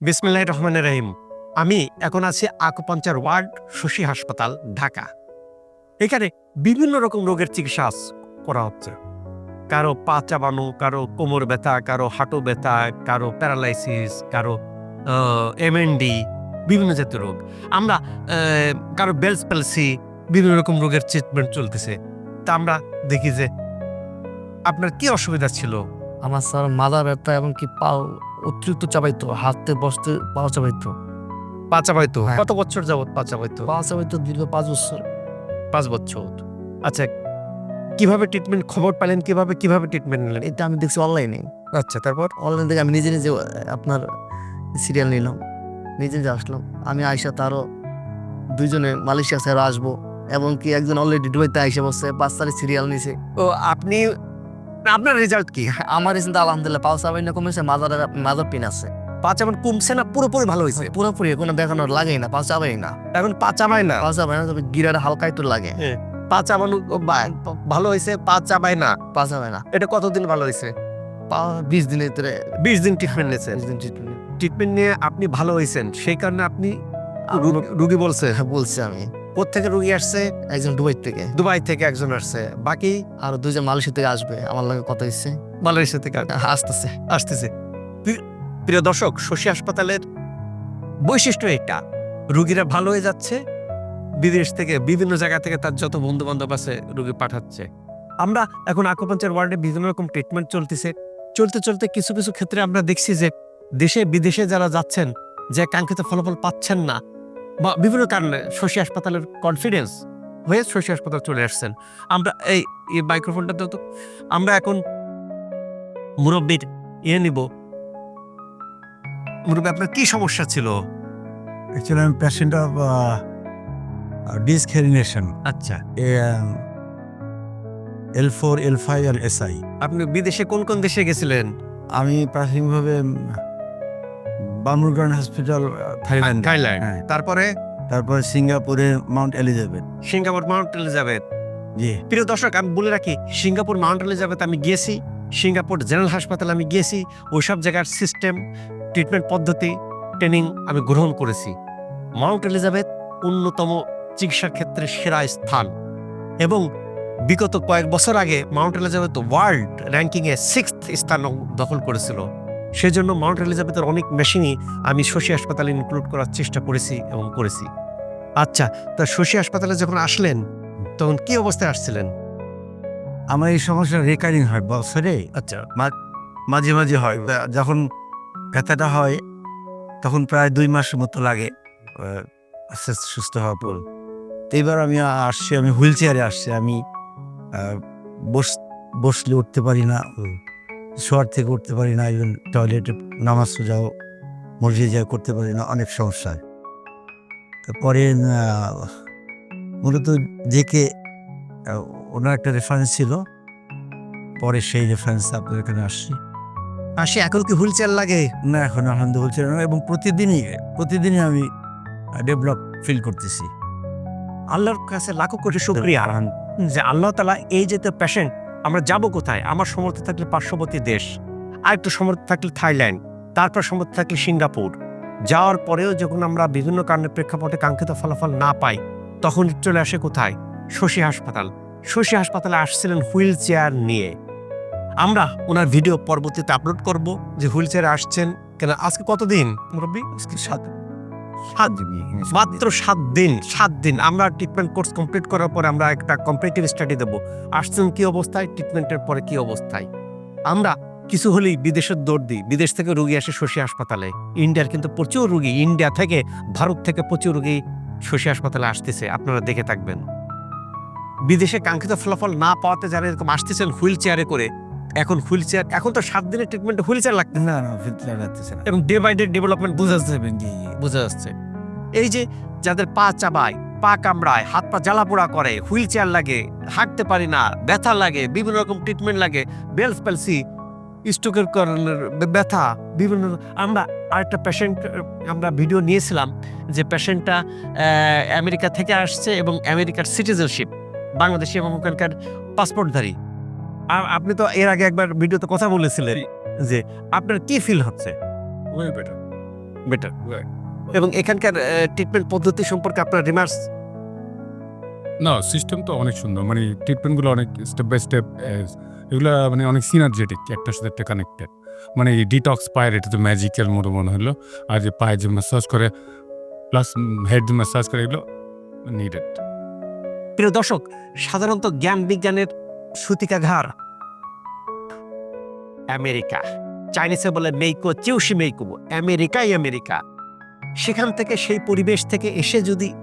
বিসমিল্লাহ রহমান রহিম। আমি এখন আছি আকুপাঞ্চার ওয়ার্ড, শশী হাসপাতাল, ঢাকা। এখানে বিভিন্ন রকম রোগের চিকিৎসা করা হচ্ছে। কারও পা চাবানো, কারও কোমর ব্যথা, কারও হাঁটু ব্যথা, কারও প্যারালাইসিস, কারও এমএনডি বিভিন্ন জাতীয় রোগ। আমরা কারও বেলস প্যালসি, বিভিন্ন রকম রোগের ট্রিটমেন্ট চলতেছে। তা আমরা দেখি যে আপনার কি অসুবিধা ছিল? আমার স্যার মাথা ব্যথা এবং কি পাও অতিরিক্ত চাপাইতো হাতে বসতে পাও চাবাইতো। পা চাবাইতো হ্যাঁ। কত বছর যাবত পা চাবাইতো? পা চাবাইতো দীর্ঘ পাঁচ বছর। পাঁচ বছর। আচ্ছা কীভাবে ট্রিটমেন্ট খবর পেলেন কীভাবে কীভাবে ট্রিটমেন্ট নিলেন? এটা আমি দেখছি অনলাইনে আচ্ছা তারপর? অনলাইন থেকে আমি নিজে নিজে আপনার সিরিয়াল নিলাম। নিজে নিজে আসলাম। আমি আয়সা তারও দুইজনে মালয়েশিয়া স্যার আসব এবং কি একজন অলরেডি দুবাইতে আইসা বসছে পাঁচ তারিখ সিরিয়াল নিছে। ও আপনি আপনার রেজাল্ট কি? আমার রিসেন্ট আলহামদুলিল্লাহ পাও চাবাই না কমেছে মাদার মাদার পিন আছে। পা চাবান কমছে না পুরোপুরি ভালো হয়েছে? পুরোপুরি কোনো দেখানোর লাগেই না চাবাই না। এখন পা চাবায় না? চাবাই না তবে হালকা একটু লাগে। পা চাবানো ভালো হয়েছে পা চাবায় না? পা চাবাই না। এটা কতদিন ভালো হয়েছে? বিশ দিনের ভিতরে বিশ দিন ট্রিটমেন্ট নিয়েছেন? বিশ দিন treatment। ট্রিটমেন্ট নিয়ে আপনি ভালো হয়েছেন সেই কারণে আপনি রুগী- বলছে? হ্যাঁ বলছি আমি। কোথেকে রুগী আসছে? একজন দুবাই থেকে। দুবাই থেকে একজন আসছে। বাকি আর দুজন মালয়েশিয়া থেকে আসবে। আমার লাগে কথা হচ্ছে মালয়েশিয়া থেকে আসতেছে। আসতেছে। প্রিয় দর্শক শশী হাসপাতালের বৈশিষ্ট্য এটা রুগীরা ভালো হয়ে যাচ্ছে। বিদেশ থেকে বিভিন্ন জায়গা থেকে তার যত বন্ধু বান্ধব আছে রুগী পাঠাচ্ছে। আমরা এখন আকুপাঞ্চার ওয়ার্ডে বিভিন্ন রকম ট্রিটমেন্ট চলতেছে। চলতে চলতে কিছু কিছু ক্ষেত্রে আমরা দেখছি যে দেশে বিদেশে যারা যাচ্ছেন যে কাঙ্ক্ষিত ফলাফল পাচ্ছেন না বা বিভিন্ন কারণে শশী হাসপাতালের কনফিডেন্স হয়ে শশী হাসপাতাল চলে আসছেন। আমরা এই মাইক্রোফোনটা তো আমরা এখন মুরব্বীর ইয়ে নিব। মুরব্বী আপনার কি সমস্যা ছিল? Patient of uh, uh, disc herniation, আচ্ছা। um, L4, L5 আর SI. আপনি বিদেশে কোন কোন দেশে গেছিলেন? আমি প্রাথমিকভাবে বামুরগান হসপিটাল থাইল্যান্ড। থাইল্যান্ড। হ্যাঁ। তারপরে? তারপর সিঙ্গাপুরে Mount Elizabeth. Singapore Mount Elizabeth. জি। প্রিয় দর্শক আমি বলে রাখি সিঙ্গাপুর মাউন্ট এলিজাবেথ আমি গিয়েছি সিঙ্গাপুর জেনারেল হাসপাতাল আমি গিয়েছি ওইসব জায়গার সিস্টেম ট্রিটমেন্ট পদ্ধতি ট্রেনিং আমি গ্রহণ করেছি। মাউন্ট এলিজাবেথ অন্যতম চিকিৎসার ক্ষেত্রে সেরা স্থান। এবং বিগত কয়েক বছর আগে মাউন্ট এলিজাবেথ ওয়ার্ল্ড র্যাঙ্কিংয়ে সিক্স স্থান দখল করেছিল। সেজন্য মাউন্ট এলিজাবেথের অনেক মেশিনই আমি শশী হাসপাতালে ইনক্লুড করার চেষ্টা করেছি এবং করেছি। আচ্ছা তা শশী হাসপাতালে যখন আসলেন তখন কি অবস্থায় আসছিলেন? আমার এই সমস্যা রেকারিং হয় বছরে আচ্ছা। মাঝে মাঝে হয়। যখন ব্যথাটা হয় তখন প্রায় দুই মাস মতো লাগে আস্তে আস্তে সুস্থ হওয়ার পর। এইবার আমি আসছি আমি হুইল চেয়ারে আসছি। আমি বস বসলে উঠতে পারি না। শোয়ার থেকে উঠতে পারি না ইভেন টয়লেটে নামাজ যাও মসজিদে যাও করতে পারি না অনেক সমস্যা তারপরে মূলত আহ, ওনার একটা রেফারেন্স ছিল পরে সেই রেফারেন্স আপনার এখানে আসছি। আসি এখন কি হুইল চেয়ার লাগে? না এখন আনন্দ হচ্ছে না এবং প্রতিদিনই প্রতিদিনই আমি ডেভেলপ ফিল করতেছি। আল্লাহর কাছে লাখো কোটি শুক্রিয়া যে আল্লাহ তালা এই যে তো পেশেন্ট আমরা যাব কোথায়? আমার সমর্থ থাকলে পার্শ্ববর্তী দেশ আর একটু সমর্থ থাকলে থাইল্যান্ড, তারপর সমর্থ থাকলে সিঙ্গাপুর। যাওয়ার পরেও যখন আমরা বিভিন্ন কারণে প্রেক্ষাপটে কাঙ্ক্ষিত ফলাফল না পাই, তখন চলে আসে কোথায়? শশী হাসপাতাল। শশী হাসপাতালে আসছিলেন হুইল চেয়ার নিয়ে। আমরা ওনার ভিডিও পরবর্তীতে আপলোড করব যে হুইল চেয়ারে আসছেন কেন? আজকে কতদিন? মুরব্বী? আজকে সাত সাত মাত্র সাত দিন সাত দিন। আমরা ট্রিটমেন্ট কোর্স কমপ্লিট করার পরে আমরা একটা কম্পারেটিভ স্টাডি দেবো। আসছেন কি অবস্থায় ট্রিটমেন্টের পরে কি অবস্থায়? আমরা কিছু হলেই বিদেশের দৌড় দিই। বিদেশ থেকে রুগী আসে শশী হাসপাতালে। ইন্ডিয়ার কিন্তু প্রচুর রুগী। ইন্ডিয়া থেকে ভারত থেকে প্রচুর রুগী শশী হাসপাতালে আসতেছে। আপনারা দেখে থাকবেন। বিদেশে কাঙ্ক্ষিত ফলাফল না পাওয়াতে যারা এরকম আসতেছেন হুইল চেয়ারে করে এখন হুইল চেয়ার এখন তো সাত দিনের ট্রিটমেন্টে হুইল চেয়ার লাগতে না না ফিরতে লাগতেছে না। এবং ডে বাই ডে ডেভেলপমেন্ট বোঝা যাচ্ছে। বোঝা যাচ্ছে। এই যে যাদের পা চাবায় পা কামড়ায় হাত পা জ্বালাপোড়া করে হুইল চেয়ার লাগে হাঁটতে পারি না ব্যথা লাগে বিভিন্ন রকম ট্রিটমেন্ট লাগে বেলস প্যালসি স্ট্রোকের কারণের ব্যথা বিভিন্ন আমরা আরেকটা পেশেন্ট আমরা ভিডিও নিয়েছিলাম যে পেশেন্টটা আমেরিকা থেকে আসছে এবং আমেরিকার সিটিজেনশিপ বাংলাদেশি এবং ওখানকার পাসপোর্টধারী আপনি তো এর আগে একবার ভিডিওতে কথা বলেছিলেন যে আপনার কি ফিল হচ্ছে? ওয়ে বেটার বেটার এবং এখানকার ট্রিটমেন্ট পদ্ধতি সম্পর্কে আপনার রিমার্কস না সিস্টেম তো অনেক সুন্দর। মানে ট্রিটমেন্টগুলো অনেক স্টেপ বাই স্টেপ এগুলো মানে অনেক সিনার্জেটিক একটার সাথে একটা কানেক্টেড মানে এই ডিটক্স পায়ের এটা তো ম্যাজিক্যাল মতো মনে হলো। আর যে পায়ে যে ম্যাসাজ করে প্লাস হেড ম্যাসাজ করে এগুলো নিডেড প্রিয় দর্শক সাধারণত জ্ঞান বিজ্ঞানের সূতিকাঘার আমেরিকা। চাইনিজে বলে মেইকো চিউসি মেইকো। আমেরিকাই আমেরিকা। সেখান থেকে সেই পরিবেশ থেকে এসে যদি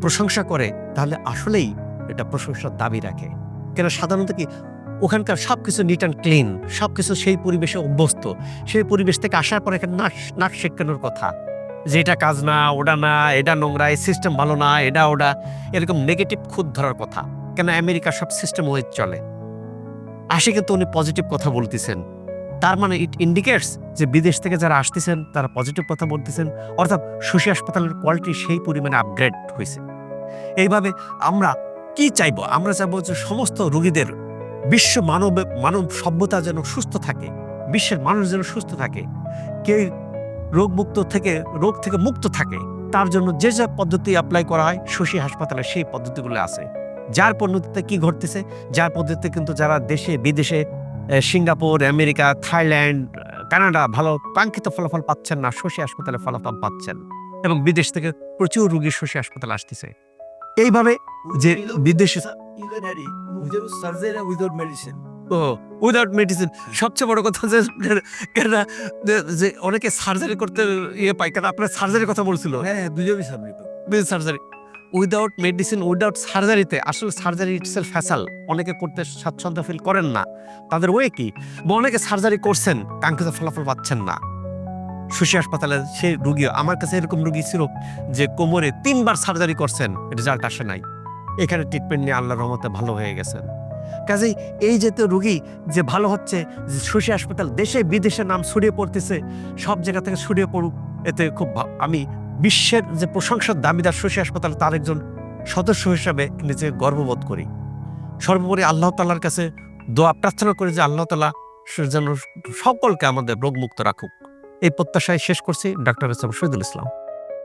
প্রশংসা করে তাহলে আসলেই এটা প্রশংসার দাবি রাখে। কেন সাধারণত কি ওখানকার সব কিছু নিট অ্যান্ড ক্লিন সব কিছু সেই পরিবেশে অভ্যস্ত। সেই পরিবেশ থেকে আসার পর এখানে নাচ নাচ শেখানোর কথা। যে এটা কাজ না ওটা না এটা নোংরা এই সিস্টেম ভালো না এটা ওটা এরকম নেগেটিভ খুদ ধরার কথা। কেন আমেরিকার সব সিস্টেম ওয়েজ চলে। আসে কিন্তু উনি পজিটিভ কথা বলতেছেন। তার মানে ইট ইন্ডিকেটস যে বিদেশ থেকে যারা আসতেছেন, তারা পজিটিভ কথা বলতেছেন। অর্থাৎ শশী হাসপাতালের কোয়ালিটি সেই পরিমাণে আপগ্রেড হয়েছে। এইভাবে আমরা কি চাইব? আমরা চাইব যে সমস্ত রোগীদের বিশ্ব মানব মানব সভ্যতা যেন সুস্থ থাকে, বিশ্বের মানুষ যেন সুস্থ থাকে, কেউ রোগমুক্ত থেকে, রোগ থেকে মুক্ত থাকে, তার জন্য যে যে পদ্ধতি অ্যাপ্লাই করা হয়, শশী হাসপাতালে সেই পদ্ধতিগুলো আছে। যার পদ্ধতিতে কি ঘটতেছে যার পদ্ধতিতে কিন্তু যারা দেশে বিদেশে সিঙ্গাপুর আমেরিকা থাইল্যান্ড কানাডা ভালো কাঙ্ক্ষিত ফলাফল পাচ্ছেন না শশী হাসপাতালে ফলাফল পাচ্ছেন এবং বিদেশ থেকে প্রচুর রোগী শশী হাসপাতালে আসতেছে। এইভাবে যে বিদেশে ও উইদাউট মেডিসিন সবচেয়ে বড় কথা যে কেননা যে- অনেকে সার্জারি করতে ইয়ে পায় কেন আপনার সার্জারির কথা বলছিল। হ্যাঁ দুজনই সামনে সার্জারি উইদাউট মেডিসিন উইদাউট সার্জারিতে আসলে সার্জারি ইটসেলফ ফ্যাসাল অনেকে করতে স্বাচ্ছন্দ্য ফিল করেন না। তাদের ওয়ে কি? বা অনেকে সার্জারি করছেন, কাঙ্ক্ষিত ফলাফল পাচ্ছেন না। শশী হাসপাতালে সেই রুগী, আমার কাছে এরকম রুগী ছিল যে কোমরে তিনবার সার্জারি করছেন রেজাল্ট আসে নাই। এখানে ট্রিটমেন্ট নিয়ে আল্লাহ রহমতে ভালো হয়ে গেছেন। কাজেই এই যে তো রুগী যে ভালো হচ্ছে, যে শশী হাসপাতাল দেশে বিদেশে নাম ছড়িয়ে পড়তেছে, সব জায়গা থেকে ছড়িয়ে পড়ুক, এতে খুব আমি বিশ্বের যে প্রশংসার দাবিদার শশী হাসপাতাল তার একজন সদস্য হিসাবে নিজেকে গর্ববোধ করি। সর্বোপরি আল্লাহ তাল্লার কাছে দোয়া, প্রার্থনা করি যে আল্লাহ তালা যেন সকলকে আমাদের রোগমুক্ত রাখুক। এই প্রত্যাশায় শেষ করছি। ডাক্তার শহীদুল ইসলাম।